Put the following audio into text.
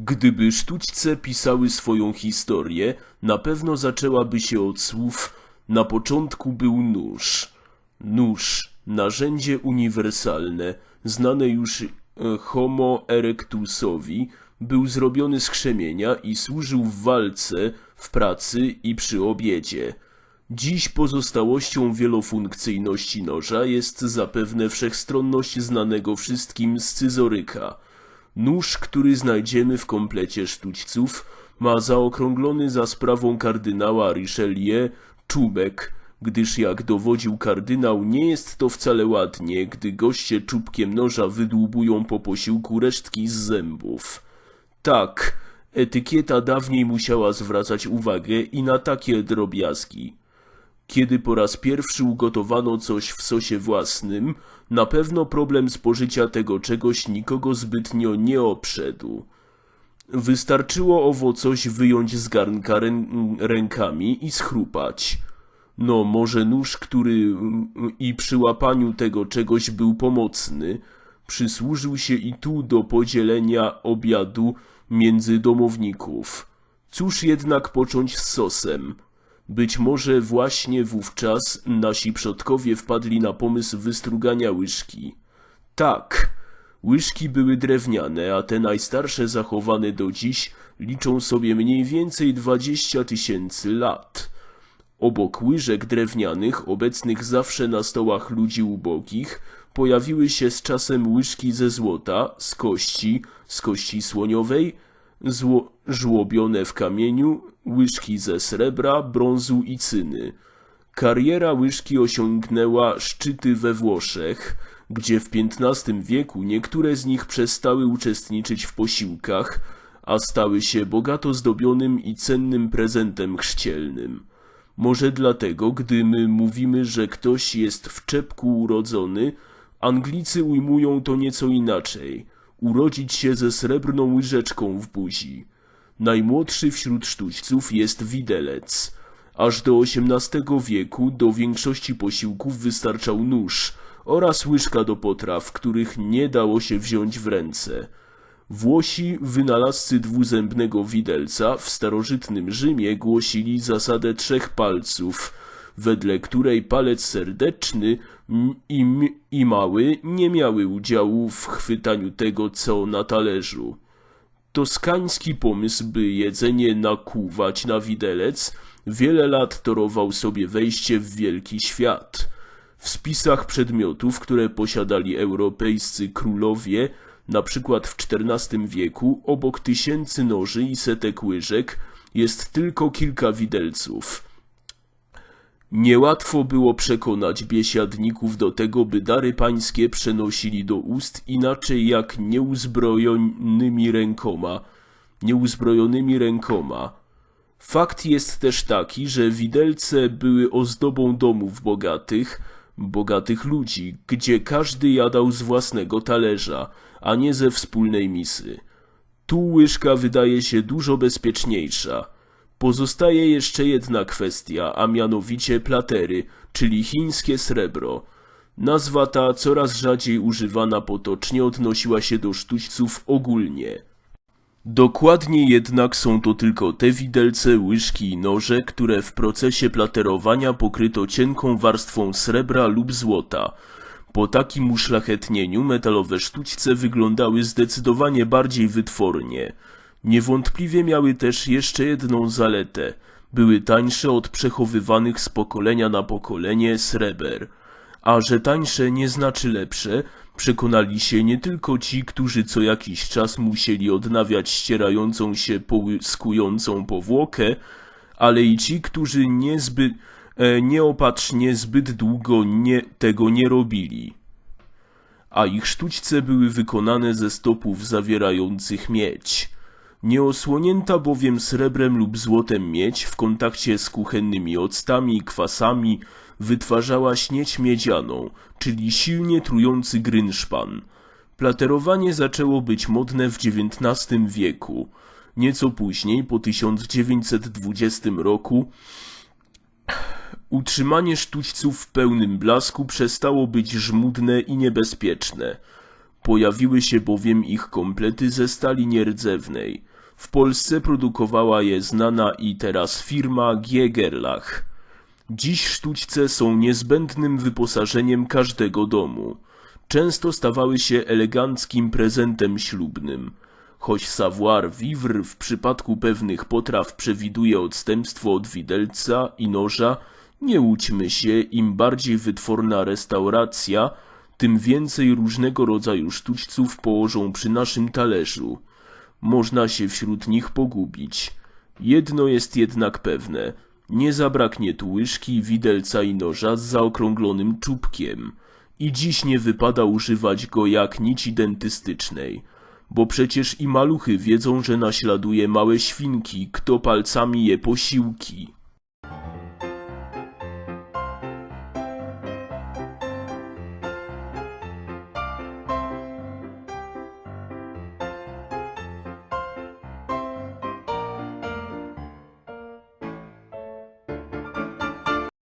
Gdyby sztućce pisały swoją historię, na pewno zaczęłaby się od słów na początku był nóż. Nóż, narzędzie uniwersalne, znane już e, Homo erectusowi, był zrobiony z krzemienia i służył w walce, w pracy i przy obiedzie. Dziś pozostałością wielofunkcyjności noża jest zapewne wszechstronność znanego wszystkim scyzoryka. Nóż, który znajdziemy w komplecie sztućców, ma zaokrąglony za sprawą kardynała Richelieu czubek, gdyż jak dowodził kardynał, nie jest to wcale ładnie, gdy goście czubkiem noża wydłubują po posiłku resztki z zębów. Tak, etykieta dawniej musiała zwracać uwagę i na takie drobiazgi. Kiedy po raz pierwszy ugotowano coś w sosie własnym, na pewno problem spożycia tego czegoś nikogo zbytnio nie obszedł. Wystarczyło owo coś wyjąć z garnka rę rękami i schrupać. No, może nóż, który mm, i przy łapaniu tego czegoś był pomocny, przysłużył się i tu do podzielenia obiadu między domowników. Cóż jednak począć z sosem? Być może właśnie wówczas nasi przodkowie wpadli na pomysł wystrugania łyżki. Tak, łyżki były drewniane, a te najstarsze zachowane do dziś liczą sobie mniej więcej 20 tysięcy lat. Obok łyżek drewnianych, obecnych zawsze na stołach ludzi ubogich, pojawiły się z czasem łyżki ze złota, z kości, z kości słoniowej, zło, żłobione w kamieniu, łyżki ze srebra, brązu i cyny. Kariera łyżki osiągnęła szczyty we Włoszech, gdzie w XV wieku niektóre z nich przestały uczestniczyć w posiłkach, a stały się bogato zdobionym i cennym prezentem chrzcielnym. Może dlatego, gdy my mówimy, że ktoś jest w czepku urodzony, Anglicy ujmują to nieco inaczej. Urodzić się ze srebrną łyżeczką w buzi. Najmłodszy wśród sztućców jest widelec. Aż do XVIII wieku do większości posiłków wystarczał nóż oraz łyżka do potraw, których nie dało się wziąć w ręce. Włosi, wynalazcy dwuzębnego widelca, w starożytnym Rzymie głosili zasadę trzech palców, wedle której palec serdeczny i, i mały nie miały udziału w chwytaniu tego, co na talerzu. Toskański pomysł, by jedzenie nakuwać na widelec, wiele lat torował sobie wejście w wielki świat. W spisach przedmiotów, które posiadali europejscy królowie, na przykład w XIV wieku, obok tysięcy noży i setek łyżek, jest tylko kilka widelców. Niełatwo było przekonać biesiadników do tego, by dary pańskie przenosili do ust inaczej jak nieuzbrojonymi rękoma. Nieuzbrojonymi rękoma. Fakt jest też taki, że widelce były ozdobą domów bogatych, bogatych ludzi, gdzie każdy jadał z własnego talerza, a nie ze wspólnej misy. Tu łyżka wydaje się dużo bezpieczniejsza. Pozostaje jeszcze jedna kwestia, a mianowicie platery, czyli chińskie srebro. Nazwa ta coraz rzadziej używana potocznie odnosiła się do sztućców ogólnie. Dokładnie jednak są to tylko te widelce, łyżki i noże, które w procesie platerowania pokryto cienką warstwą srebra lub złota. Po takim uszlachetnieniu metalowe sztućce wyglądały zdecydowanie bardziej wytwornie. Niewątpliwie miały też jeszcze jedną zaletę. Były tańsze od przechowywanych z pokolenia na pokolenie sreber. A że tańsze nie znaczy lepsze, przekonali się nie tylko ci, którzy co jakiś czas musieli odnawiać ścierającą się połyskującą powłokę, ale i ci, którzy niezbyt, e, nieopatrznie zbyt długo nie, tego nie robili. A ich sztućce były wykonane ze stopów zawierających miedź. Nieosłonięta bowiem srebrem lub złotem miedź w kontakcie z kuchennymi octami i kwasami wytwarzała śnieć miedzianą, czyli silnie trujący grynszpan. Platerowanie zaczęło być modne w XIX wieku. Nieco później, po 1920 roku, utrzymanie sztućców w pełnym blasku przestało być żmudne i niebezpieczne. Pojawiły się bowiem ich komplety ze stali nierdzewnej. W Polsce produkowała je znana i teraz firma Giegerlach. Dziś sztućce są niezbędnym wyposażeniem każdego domu. Często stawały się eleganckim prezentem ślubnym. Choć savoir-vivre w przypadku pewnych potraw przewiduje odstępstwo od widelca i noża, nie łudźmy się, im bardziej wytworna restauracja, tym więcej różnego rodzaju sztućców położą przy naszym talerzu. Można się wśród nich pogubić. Jedno jest jednak pewne. Nie zabraknie tu łyżki, widelca i noża z zaokrąglonym czubkiem. I dziś nie wypada używać go jak nici dentystycznej. Bo przecież i maluchy wiedzą, że naśladuje małe świnki, kto palcami je posiłki.